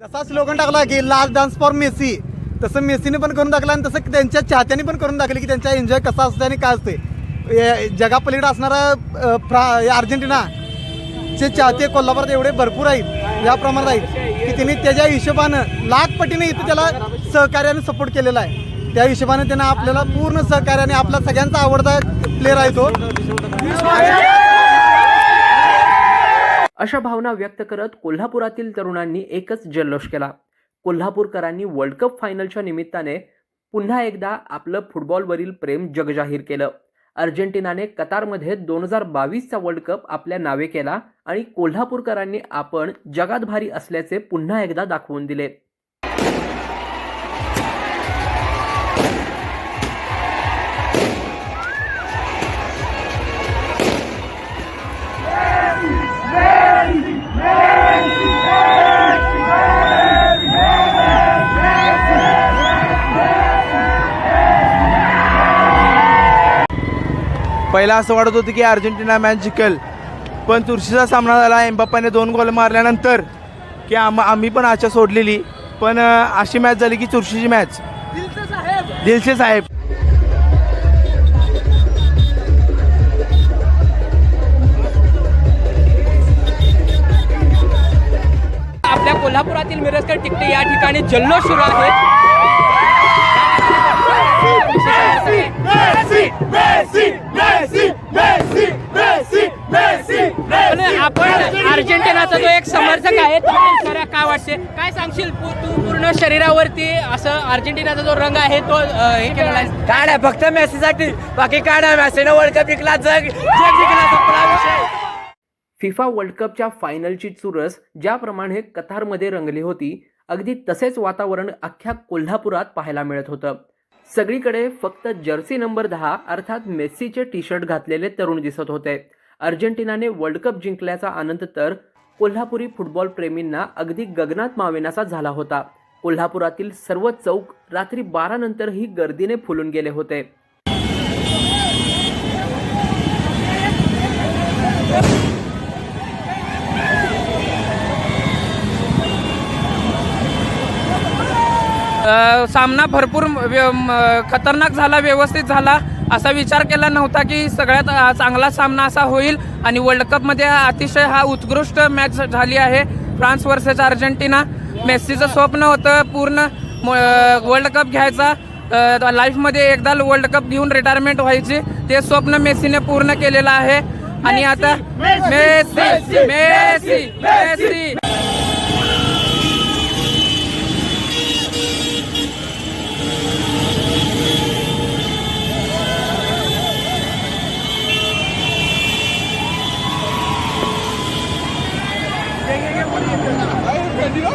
जसा स्लोगन टाकला की लास्ट डान्स फॉर मेसी तसं मेसीने पण करून टाकलं आणि तसं त्यांच्या चाहत्यांनी पण करून टाकलं की त्यांचा एन्जॉय कसा असतो आणि काय असते जगापलीकडे असणारा फ्रा अर्जेंटिना चे चाहते कोल्हापुरात एवढे भरपूर आहेत या प्रमाणात आहेत की त्यांनी त्याच्या हिशोबानं लाख पटीने इथं त्याला सहकार्याने सपोर्ट केलेला आहे. त्या हिशोबाने त्यानं आपल्याला पूर्ण सहकार्याने आपला सगळ्यांचा आवडता प्लेअर आहे तो. अशा भावना व्यक्त करत कोल्हापुरातील तरुणांनी एकच जल्लोष केला. कोल्हापूरकरांनी वर्ल्ड कप फायनलच्या निमित्ताने पुन्हा एकदा आपलं फुटबॉलवरील प्रेम जगजाहीर केलं. अर्जेंटिनाने कतारमध्ये दोन हजार बावीसचा वर्ल्ड कप आपल्या नावे केला आणि कोल्हापूरकरांनी आपण जगात भारी असल्याचे पुन्हा एकदा दाखवून दिले. पहिला असं वाटत होतं की अर्जेंटिना मॅच जिंकेल. पण चुरशीचा सामना झाला एम्बाप्पाने दोन गोल मारल्यानंतर की आम आम्ही पण आशा सोडलेली. पण अशी मॅच झाली की चुरशीची मॅच. दिलसे साहेब. आपल्या कोल्हापुरातील मिरजकर टिकटे या ठिकाणी जल्लोष सुरू आहे आणि आपण अर्जेंटिनाचा जो एक काय वाटते काय सांगशील तू पूर्ण शरीरावरती असं अर्जेंटिनाचा जो रंग आहे तो हे केलेला आहे? काय नाही फक्त मेसीसाठी. बाकी काय नाही मेसीनं वर्ल्ड कप जिंकला जग जग जिंकला संपला विषय. फिफा वर्ल्ड कपच्या फायनलची चुरस ज्याप्रमाणे कतारमध्ये रंगली होती अगदी तसेच वातावरण अख्ख्या कोल्हापुरात पाहायला मिळत होतं. सगळीकडे फक्त जर्सी नंबर दहा अर्थात मेस्सीचे टी शर्ट घातलेले तरुण दिसत होते. अर्जेंटिनाने वर्ल्ड कप जिंकल्याचा आनंद तर कोल्हापुरी फुटबॉल प्रेमींना अगदी गगनात मावेनासा झाला होता. कोल्हापुरातील सर्व चौक रात्री बारा नंतरही गर्दीने फुलून गेले होते. सामना भरपूर व्य- खतरनाक झाला व्यवस्थित झाला. असा विचार केला नव्हता की सगळ्यात चांगला सामना असा होईल. आणि वर्ल्ड कपमध्ये अतिशय हा उत्कृष्ट मॅच झाली आहे फ्रान्स वर्सेस अर्जेंटिना. मेस्सीचं स्वप्न होतं पूर्ण वर्ल्ड कप घ्यायचा. लाईफमध्ये एकदा वर्ल्ड कप घेऊन रिटायरमेंट व्हायची. ते स्वप्न मेस्सीने पूर्ण केलेलं आहे. आणि आता मेस्सी मेस्सी. diyor?